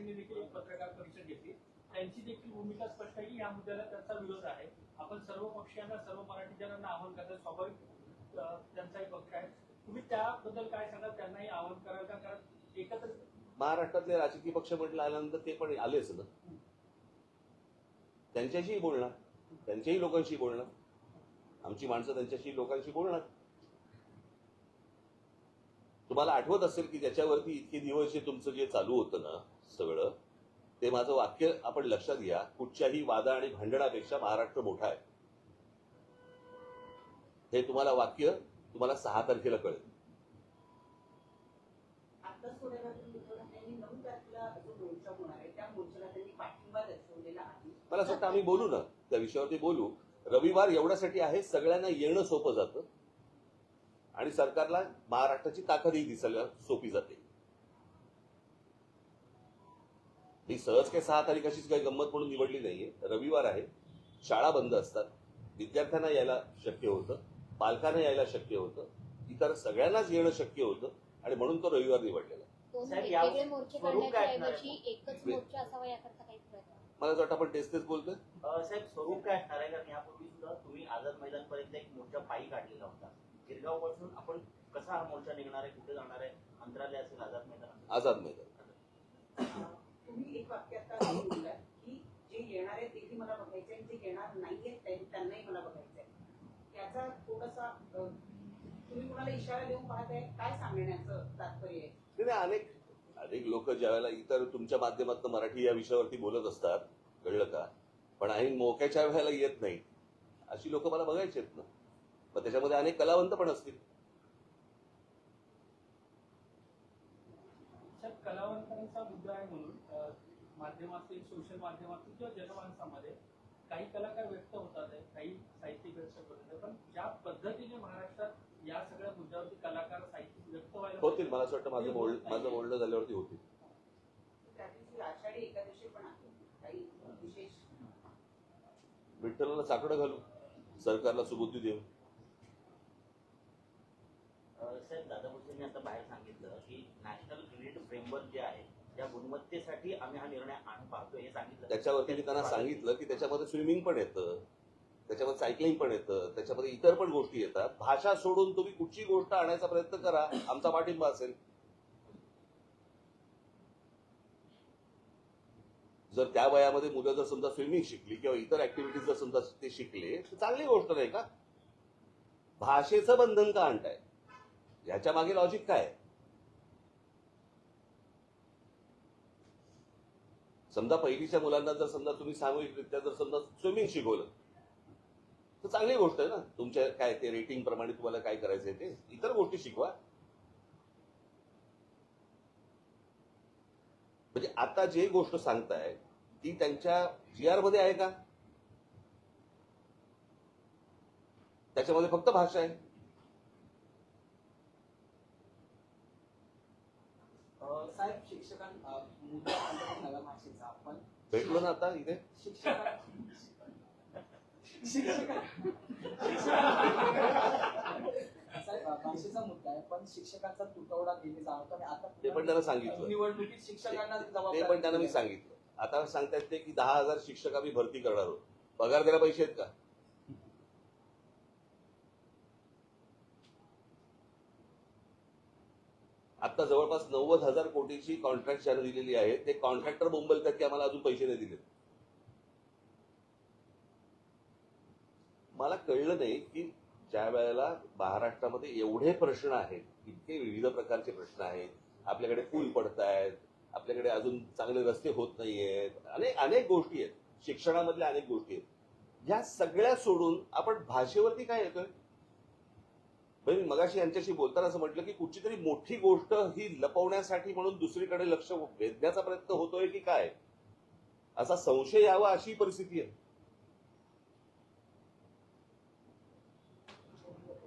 यांनी देखील एक पत्रकार परिषद घेतली. त्यांची देखील भूमिका स्पष्ट आहे की या मुद्द्याला त्यांचा विरोध आहे. आपण सर्व पक्षांना सर्व मराठी जणांना आवाहन करतात स्वाभाविक अं, त्यांचा एक पक्ष आहे. तुम्ही त्याबद्दल काय सांगा त्यांनाही आवाहन कराल का? कारण एकत्र महाराष्ट्रातले राजकीय पक्ष म्हटलं आल्यानंतर ते पण आलेच ना. त्यांच्याशीही बोलणार. त्यांच्याही लोकांशी बोलणार. आमची माणसं त्यांच्याशी लोकांशी बोलणार. तुम्हाला आठवत असेल की ज्याच्यावरती इतके दिवस जे तुमचं जे चालू होतं ना सगळं. ते माझं वाक्य आपण लक्षात घ्या. कुठच्याही वादा आणि भांडणापेक्षा महाराष्ट्र मोठा आहे. हे तुम्हाला वाक्य तुम्हाला सहा तारखेला कळेल. मला असं वाटतं आम्ही बोलू ना. त्या विषयावरती बोलू. रविवार एवढ्यासाठी आहे सगळ्यांना येणं सोपं जातं. आणि सरकारला महाराष्ट्राची ताकदही दिसायला सोपी जाते. ही सहज काही सहा तारीख अशीच काही गंमत म्हणून निवडली नाहीये. रविवार आहे. शाळा बंद असतात. विद्यार्थ्यांना यायला शक्य होतं. पालकांना यायला शक्य होतं. इतर सगळ्यांनाच येणं शक्य होतं. आणि म्हणून तो रविवार निवडलेला काही प्रयत्न मला असं वाटतं आपण तेच तेच बोलतोय? साहेब स्वरूप काय असणार आहे? कारण यापूर्वी सुद्धा तुम्ही आझाद मैदानपर्यंत एक मोर्चा पायी काढलेला होता. गिरगावपासून आपण कसा हा मोर्चा निघणार आहे? कुठे जाणार आहे? मंत्रालय असेल आझाद मैदान. आझाद मैदान. तुम्ही एक वाक्य आता बोललात की जे येणार आहे तेही मला बघायचं आहे जे येणार नाहीये त्यांनाही मला बघायचं आहे याचा थोडासा तुम्ही कुणाला इशारा देऊन पाहताय? काय सांगण्याचं तात्पर्य आहे? नाही, अनेक अनेक लोक ज्यावेळेला इतर तुमच्या माध्यमातून मराठी या विषयावरती बोलत असतात कळलं का? पण ऐन मोक्याच्या वेळेला येत नाही अशी लोक मला बघायची आहेत ना. मग त्याच्यामध्ये अनेक कलावंत पण असतील. कलावंतांचा मुद्दा आहे म्हणून माध्यमातील सोशल माध्यमातून किंवा जनमानसामध्ये काही कलाकार व्यक्त होतात आहे, काही साहित्यिक व्यक्त होतात आहे. पण ज्या पद्धतीने महाराष्ट्रात या सगळ्या मुद्द्यावरती कलाकार साहित्यिक व्यक्त व्हायला होतील मला असं वाटतं माझं बोल माझं बोलणं झाल्यावरती होतील. त्या दिवशी आषाढी एकादशी पण आहे काही विशेष. विठ्ठलाला साकडं घालू सरकारला सुबुद्धी देऊ. साहेब दादा भुसेंनी आता बाहेर सांगितलं की नॅशनल ग्रीड फ्रेमवर्क जे आहे त्या गुणवत्तेसाठी आम्ही हा निर्णय आण पाहतोय हे सांगितलं. त्याच्यावरती मी त्यांना सांगितलं की त्याच्यामध्ये स्विमिंग पण येतं त्याच्यामध्ये सायकलिंग पण येतं त्याच्यामध्ये इतर पण गोष्टी येतात. भाषा सोडून तुम्ही कुठची गोष्ट आणायचा प्रयत्न करा आमचा पाठिंबा असेल. जर त्या वयामध्ये मुलं जर समजा स्विमिंग शिकली किंवा इतर ऍक्टिव्हिटीज जर समजा ते शिकले तर चांगली गोष्ट नाही का? भाषेचं बंधन का आणताय? याच्या मागे लॉजिक काय? समजा पहिलीच्या मुलांना जर समजा तुम्ही सामूहिकरित्या जर समजा स्विमिंग शिकवलं तर चांगली गोष्ट आहे ना. तुमच्या काय ते रेटिंग प्रमाणे तुम्हाला काय करायचंय ते? इतर गोष्टी शिकवा. म्हणजे आता जे गोष्ट सांगताय ती त्यांच्या जी आरमध्ये आहे का? त्याच्यामध्ये फक्त भाषा आहे. साहेब शिक्षकां अ, मुद्दा आला नव्या भाषेचा पण भेटलो ना आता इथे भाषेचा मुद्दा आहे पण शिक्षकांचा तुटवडा जाणवतो आणि ते पण त्यांना सांगितलं. निवडणुकीत शिक्षकांना ते पण त्यांना मी. सांगितलं आता सांगतायत ते की दहा हजार शिक्षक आम्ही भरती करणार आहोत पगार द्यायला पैसे आहेत का आता जवळपास नव्वद हजार कोटीची कॉन्ट्रॅक्ट जाहीर दिलेली आहे. ते कॉन्ट्रॅक्टर बोंबलतात की आम्हाला अजून पैसे नाही दिले मला कळलं नाही की ज्या वेळेला महाराष्ट्रामध्ये एवढे प्रश्न आहेत इतके विविध प्रकारचे प्रश्न आहेत आपल्याकडे पूल पडत आहेत आपल्याकडे अजून चांगले रस्ते होत नाहीयेत अनेक अनेक गोष्टी आहेत. शिक्षणामधल्या अनेक गोष्टी आहेत. ह्या सगळ्या सोडून आपण भाषेवरती काय येतोय? म्हणजे मी मगाशी यांच्याशी बोलताना असं म्हटलं की कुठची तरी मोठी गोष्ट ही लपवण्यासाठी म्हणून दुसरीकडे लक्ष वेधण्याचा प्रयत्न होतोय की काय? असा संशय यावा अशी परिस्थिती आहे.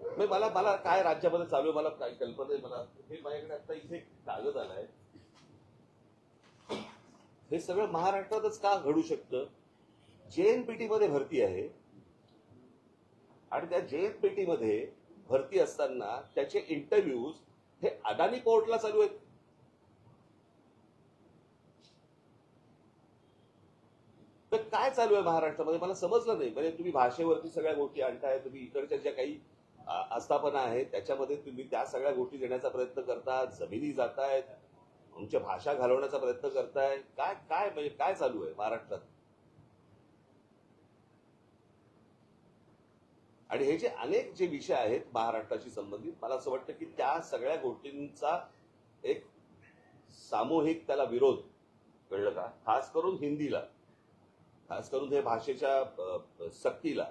म्हणजे मला मला काय राज्यामध्ये चालू आहे मला काही कल्पना आहे मला हे माझ्याकडे आता इथे कागद आलाय. हे सगळं महाराष्ट्रातच का घडू शकतं? जेएनपीटी मध्ये भरती आहे आणि त्या जेएनपीटी मध्ये भरती असताना त्याचे इंटरव्ह्यूज हे अदानी कोर्टला चालू आहेत. तर काय चालू आहे महाराष्ट्रामध्ये? मला समजलं नाही. म्हणजे तुम्ही भाषेवरती सगळ्या गोष्टी आणताय तुम्ही इकडच्या ज्या काही आस्थापना आहेत त्याच्यामध्ये तुम्ही त्या सगळ्या गोष्टी देण्याचा प्रयत्न करता जमिनी जातायत तुमच्या भाषा घालवण्याचा प्रयत्न करताय. काय काय म्हणजे काय चालू आहे महाराष्ट्रात? आणि हे जे अनेक जे विषय आहेत महाराष्ट्राशी संबंधित मला असं वाटतं की त्या सगळ्या गोष्टींचा एक सामूहिक त्याला विरोध कळलं का? खास करून हिंदीला. खास करून हे भाषेच्या सक्तीला.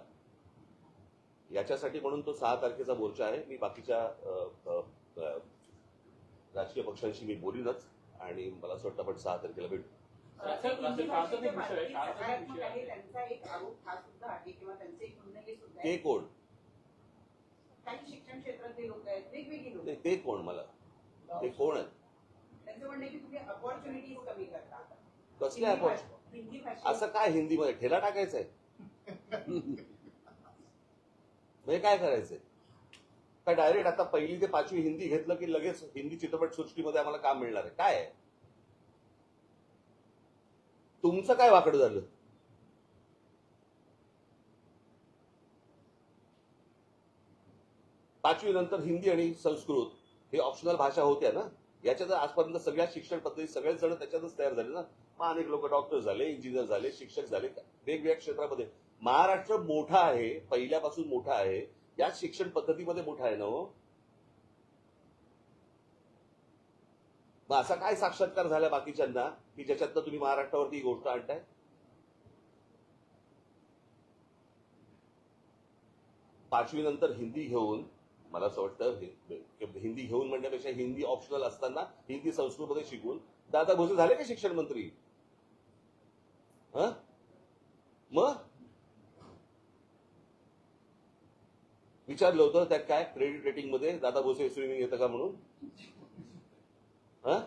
याच्यासाठी म्हणून तो सहा तारखेचा मोर्चा आहे. मी बाकीच्या राजकीय पक्षांशी मी बोलीनच आणि मला असं वाटतं आपण सहा तारखेला भेटू. आहे, आहे. आहे. आहे. ते आहे. कोण? काही शिक्षण क्षेत्रातले लोक आहेत वेगवेगळी लोक ते- ते कोण मला? ते कोण आहेत? त्यांचं म्हणणं आहे की तुम्ही अपॉर्च्युनिटीज कमी करता कसले हिंदी आपण भाषा- हिंदी असं काय हिंदीमध्ये? ठेला टाकायचंय म्हणजे काय करायचंय? का डायरेक्ट आता पहिली ते पाचवी हिंदी घेतलं की लगेच हिंदी चित्रपट सृष्टीमध्ये आम्हाला काम मिळणार आहे. काय आहे? तुमचं काय वाकड झालं? पाचवी नंतर हिंदी आणि संस्कृत हे ऑप्शनल भाषा होत्या ना? याच्यात आजपर्यंत सगळ्या शिक्षण पद्धती सगळेच जण त्याच्यातच तयार झाले ना? मग अनेक लोक डॉक्टर झाले इंजिनियर झाले शिक्षक झाले वेगवेगळ्या क्षेत्रामध्ये. महाराष्ट्र मोठा आहे पहिल्यापासून मोठा आहे. याच शिक्षण पद्धतीमध्ये मोठा आहे ना हो? मग असा काय साक्षात्कार झाला बाकीच्यांना की ज्याच्यातनं तुम्ही महाराष्ट्रावरती ही गोष्ट आणताय? पाचवी नंतर हिंदी घेऊन मला असं वाटतं हिंदी घेऊन म्हणण्यापेक्षा हिंदी ऑप्शनल असताना हिंदी संस्कृतमध्ये शिकून दादा भोसे झाले का शिक्षण मंत्री? मग? विचारलं होतं त्यात काय क्रेडिट रेटिंगमध्ये दादा भोसे स्विमिंग येतं का म्हणून? हं?